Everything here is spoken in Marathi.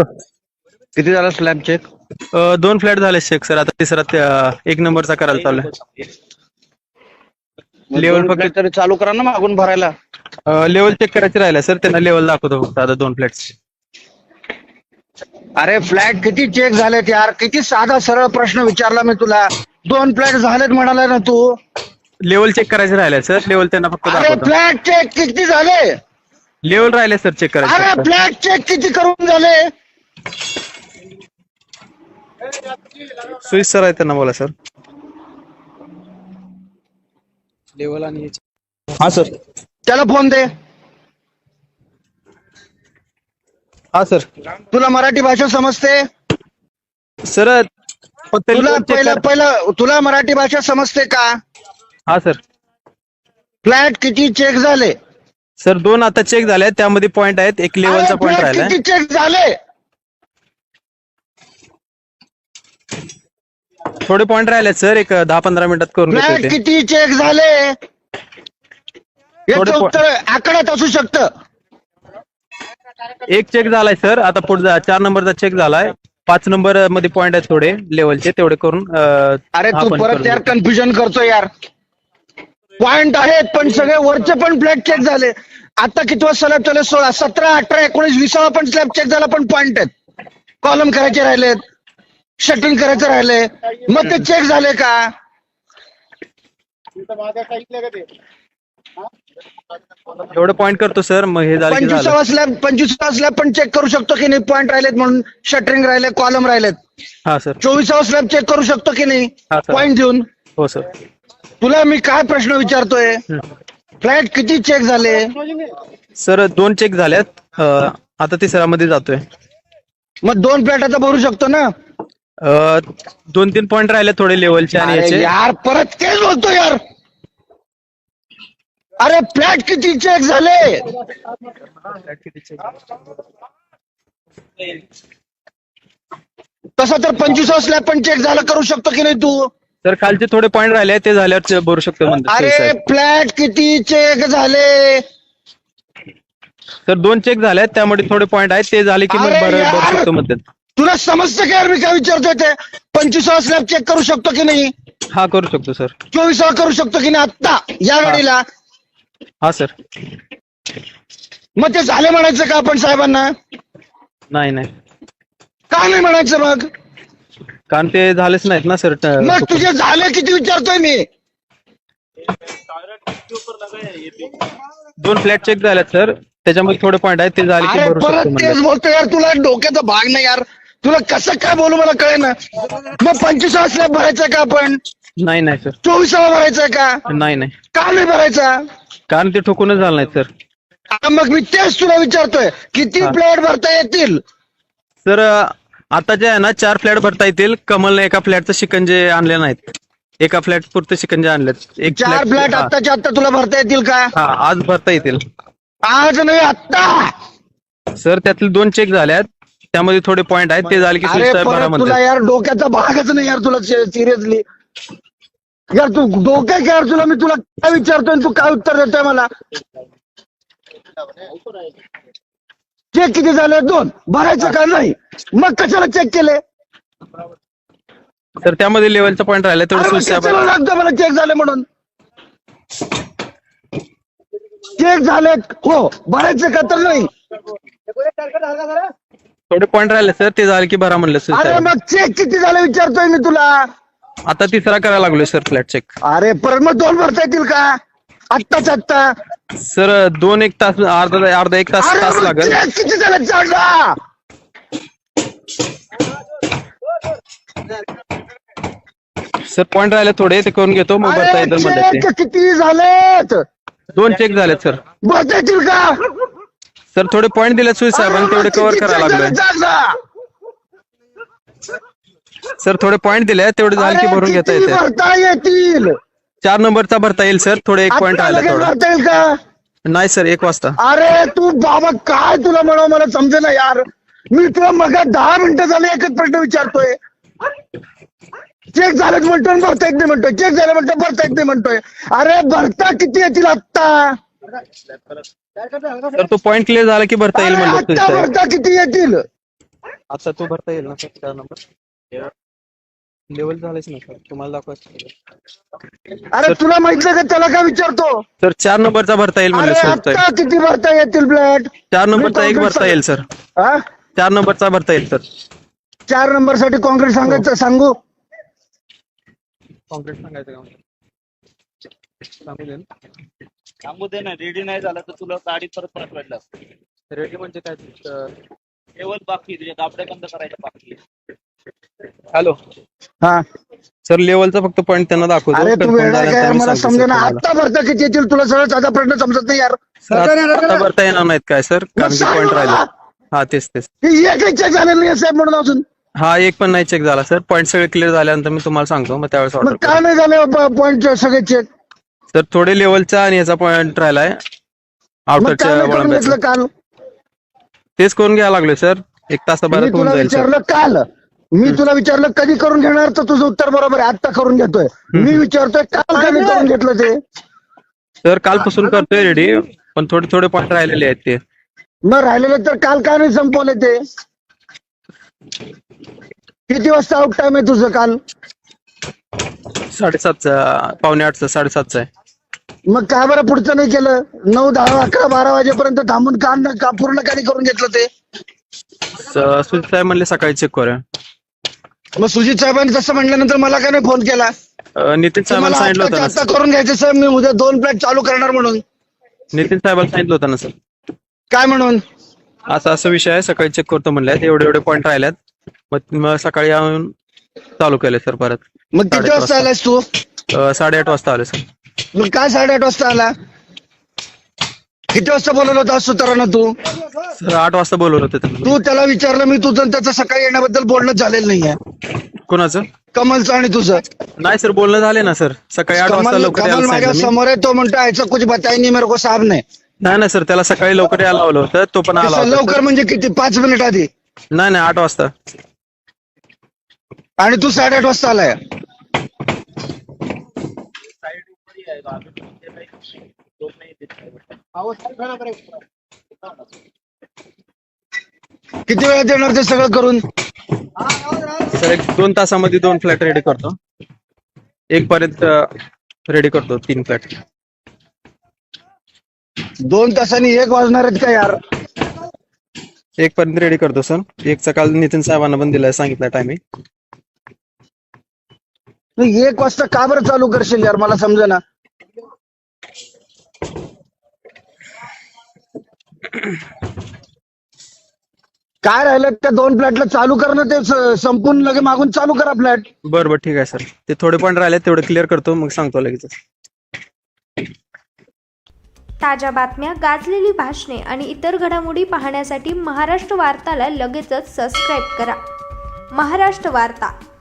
किती झाला स्लॅब चेक अ, दोन फ्लॅट झाले चेक सर आता तिसरा एक नंबरचा करायला चालू आहे Level फक्त- तरी चालू करा ना मागून भरायला. लेवल चेक करायचे राहिले सर त्यांना लेवल दाखवतो फक्त आता दोन फ्लॅट अरे फ्लॅट किती चेक झालेत यार? किती साधा सरळ प्रश्न विचारला मी तुला. दोन फ्लॅट झालेत म्हणाला ना तू. लेवल चेक करायचे राहिले सर लेवल त्यांना फक्त अरे दाखवतो. फ्लॅट चेक किती झाले? लेवल राहिले सर चेक अरे करायचे फ्लॅट चेक किती करून झाले? सुईस सर आहे त्यांना बोला सर. लेवल आणि हा सर. त्याला फोन दे. हा सर. तुला मराठी भाषा समजते? सर तुला पहिलं पहिलं तुला मराठी भाषा समजते का? हा सर. फ्लॅट किती चेक झाले? सर दोन आता चेक झाले त्यामध्ये पॉईंट आहेत एक लेवलचा राहिलाय. किती चेक झाले? थोडे पॉईंट राहिले सर एक दहा पंधरा मिनिटात करून ते. किती चेक झाले? याचं उत्तर आकड्यात असू शकतं. एक चेक झालाय सर आता पुढचा चार नंबरचा चेक झालाय. पाच नंबरमध्ये पॉईंट आहेत थोडे लेवलचे तेवढे करून अं, अरे तू परत करून यार. कन्फ्युजन करतो यार. पॉइंट आहेत पण सगळे वरचे पण फ्लॅट चेक झाले. आता किती स्लॅब चालू? सोळा सतरा अठरा एकोणीस विसावा पण स्लॅब चेक झाला पण पॉइंट आहेत. कॉलम करायचे राहिलेत. शटरिंग करायचं राहिले मग ते चेक झाले का? एवढं पॉईंट करतो सर मग हे झालं की झालं. पंचवीसावा स्लॅब पंचवीसावा स्लॅब पण चेक करू शकतो की नाही? पॉइंट राहिलेत म्हणून शटरिंग राहिले कॉलम राहिलेत. हा सर चोवीसावा स्लॅब चेक करू शकतो की नाही? हा. पॉइंट देऊन. हो सर तुला मी काय प्रश्न विचारतोय? फ्लॅट किती चेक झाले? सर दोन चेक झाल्यात. अं, आता तिसऱ्या मध्ये जातोय. मग दोन फ्लॅट आता भरू शकतो ना? दोन तीन पॉईंट राहिले थोडे लेवलचे आणि अरे याचे. यार परत तेच बोलतो यार. अरे फ्लॅट किती चेक झाले? तसं तर पंचवीस स्लॅब पण चेक झालं करू शकतो की नाही तू? सर खालचे थोडे पॉईंट राहिले ते झाल्यावर चे- भरू शकतो म्हणतात. अरे फ्लॅट किती चेक झाले? सर दोन चेक झाल्यात त्यामध्ये थोडे पॉईंट आहेत ते झाले की मग अरे भरू यार! भरू शकतो म्हणतात. तुला समजतं का यार मी काय विचारतोय ते? पंचवीस स्लॅब चेक करू शकतो की नाही? हा करू शकतो सर. चोवीसावा करू शकतो की नाही आत्ता या घडीला हा सर. मग ते झाले म्हणायचं का आपण साहेबांना? नाही नाही. का नाही म्हणायचं मग? कारण ते झालेच नाहीत ना सर मग तुझे झाले किती विचारतोय मी? दोन फ्लॅट चेक झाल्यात सर. त्याच्यामध्ये थोडे पॉईंट आहेत ते झाले की अरे भरू शकतो परत म्हणतात तेच बोलतो यार तुला डोक्याचा भाग नाही यार. तुला कसं काय बोलू मला कळे ना मग पंचवीसावा स्लॅब भरायचा का आपण? नाही नाही सर चोवीसावा भरायचा का? नाही नाही. का नाही भरायचा? कारण ते ठोकूनच झालं नाही सर मग मी तेच तुला विचारतोय. किती हा. प्लेट भरता येतील? सर आता जे आहे ना चार फ्लॅट भरता येतील. कमलने एका फ्लॅटचं शिकंजे आणले नाहीत. एका फ्लॅट पुरते शिकंजे आणलेत. एक चार flat- फ्लॅट हा, आत्ताच्या आत्ता तुला भरता येतील का? हा आज भरता येतील. आज नाही आत्ता! सर त्यातले दोन चेक झाल्यात. त्यामध्ये थोडे पॉईंट आहेत. ते झाले की अरे परत तुला यार डोक्याचा भागच नाही यार तुला सिरियसली यार तू डोक्या काय यार तुला? मी तुला काय विचारतोय आणि तू काय उत्तर देतोय मला? चेक किती झाले? दोन. भरायचं का नाही? मग कशाला चेक केले? तर त्यामध्ये लेवलचा पॉईंट राहिला तेवढं अरे मग सुईसाहेब कशाला लागतो मला चेक झाले म्हणून? चेक झालेत हो. भरायचं का तर नाही? थोडे पॉईंट राहिले सर ते झाले की भरा म्हणलं अरे सुईसाहेब मग चेक किती झाले विचारतोय मी तुला. आता तिसरा करायला लागलोय सर फ्लॅट चेक अरे परत मग दोन भरता येतील का? आत्ताच आत्ता. सर दोन एक तास अर्धा अर्धा एक तास अरे तास मग लागेल. चेक किती झाले? चालला सर पॉईंट राहिले थोडे ते करून घेतो मग भरता अरे येतील म्हणतात चेक ते. किती झालेत? दोन चेक झालेत सर भरता येतील का? सर थोडे पॉईंट दिले सुई साहेबांनी तेवढे कव्हर करायला लागलोय. झाले? सर थोडे पॉईंट दिले तेवढे झाले की भरून घेता येते. भरता येतील? चार नंबरचा भरता येईल सर थोडे एक पॉईंट लगेच थोडा भरता येईल का? नाही सर एक वाजता. अरे तू बाबा काय तुला म्हणावं मला समजे ना यार. मी तुला मग दहा मिनिटं झाले एकच प्रश्न विचारतोय. चेक झालेच म्हणतोय आणि भरता येत नाही म्हणतोय. चेक झाले म्हणतोय भरता येत नाही म्हणतोय. अरे भरता किती येतील आत्ता? तर तो पॉईंट क्लिअर झाला की भरता येईल म्हणलं भरता किती येतील? आता तो भरता येईल ना सर चार नंबर लेवल झालेच ना सर तुम्हाला दाखवायचं. अरे तुला माहीत नाही का त्याला काय विचारतो? सर चार नंबरचा भरता येईल म्हणले अरे सर आता किती भरता येतील फ्लॅट चार नंबरचा एक भरता येईल सर. हा? चार नंबरचा भरता येईल सर. चार नंबरसाठी कॉन्क्रीट हो. सांगायचं सांगू? कॉन्क्रीट सांगायचं का? सांगू सांगू दे ना रेडी नाही झालं तर तुला गाडी परत पाठवायला रेडी म्हणजे काय केवळ बाकी तुझे गाबडे बंद करायचे बाकी हॅलो हा. सर लेवलचा फक्त पॉईंट त्यांना दाखवतो. अरे तू काय मला समजा ना. आता भरता किती येतील? तुला सगळं साधा प्रश्न समजत नाही यार. आता भरता येणार नाहीत काय सर? कारण की पॉईंट. राहिले. हा तेच तेच. ही एकही चेक झालेलं नाही साहेब म्हणून अजून. हा एक पण नाही चेक झाला सर. पॉईंट सगळे क्लिअर झाल्यानंतर मी तुम्हाला सांगतो मग त्यावेळेस मग ऑर्डर काय नाही झाले पॉईंट सगळे चेक सर थोडे लेवलचा आणि याचा पॉईंट राहिलाय मग काय आउटरच्या नाही करून वळंब्याचा घेतलं काल. तेच करून घ्यायला लागलोय सर एक तासाभरात मी होऊन तुला जाईल सर विचारलं काल. मी तुला विचारलं कधी करून घेणार तर तुझं उत्तर बरोबर आहे. आता करून घेतोय. मी विचारतोय काल कधी करून घेतलं ते? सर कालपासून करतोय रेडी पण थोडे थोडे पॉईंट राहिलेले आहेत ते. मग राहिलेलं तर काल का नाही संपवले ते? किती वाजता आउट टाइम आहे तुझं काल? साडेसातचा पावणे आठचा साडेसातचा आहे. मग का बरं पुढचं नाही केलं? नऊ दहा अकरा बारा वाजेपर्यंत थांबून का न- का पूर्ण कधी करून घेतलं ते? स- सुजित साहेब म्हणले सकाळी चेक करूया. मग सुजित साहेबांनी तसं म्हटल्यानंतर मला का नाही फोन केला? अं, नितीन साहेबांना मला सांगितलं होतं ना करून घ्यायचं सर मी उद्या दोन प्लेट चालू करणार म्हणून. नितीन साहेबांना सांगितलं होतं ना सर काय म्हणून? असा असा विषय आहे. सकाळी चेक करतो म्हणल्यात. एवढे एवढे पॉईंट राहिल्यात. मग मग सकाळी येऊन चालू केले सर परत. मग किती साडेआठ वाजता वाजता. आलास तू? अं, साडेआठ वाजता आले सर मग काय साडेआठ वाजता आला? किती वाजता बोलवलं होता सुतारानं तू? सर आठ वाजता बोलवलं होतं त्यांना. तू त्याला विचारलं मी तुझं आणि त्याचं सकाळी येण्याबद्दल बोलणं झालेलं नाहीये. कोणाचं? कमलचं आणि तुझं. नाही सर बोलणं झाले ना सर. सकाळी आठ वाजता कमल लवकर कमल यायला माझ्या सांगितलं मी. समोर आहे तो म्हणतो याचं कुछ बताई नाही मेरे को साहब ने नाही नाही सर त्याला सकाळी लवकर यायला लावलं होतं तो पण आला तसं होता. लवकर म्हणजे किती? पाच मिनिट आधी. नाही नाही आठ वाजता. आणि तू साडेआठ वाजता आलाय. किती वेळात येणार ते सगळं करून? सर एक दोन तासामध्ये दोन फ्लॅट रेडी करतो. एक पर्यंत रेडी करतो तीन फ्लॅट. दोन तासांनी एक वाजणार आहेत का यार? एक पर्यंत रेडी करतो सर. एकचा काल नितीन साहेबांना पण दिलाय सांगितलं टायमिंग मग एक वाजता का बरं चालू करशील यार? मला समजा ना काय राहिलं? त्या दोन फ्लॅटला चालू करणं ते स- संपून लगे मागून चालू करा फ्लॅट बरं बरं ठीक आहे सर. ते थोडे पॉईंट राहिले तेवढे क्लिअर करतो मग सांगतो लगेच ताज्या बातम्या गाजलेली भाषणे आणि इतर घडामोडी पाहण्यासाठी महाराष्ट्र वार्ताला लगेचच सबस्क्राईब करा. महाराष्ट्र वार्ता.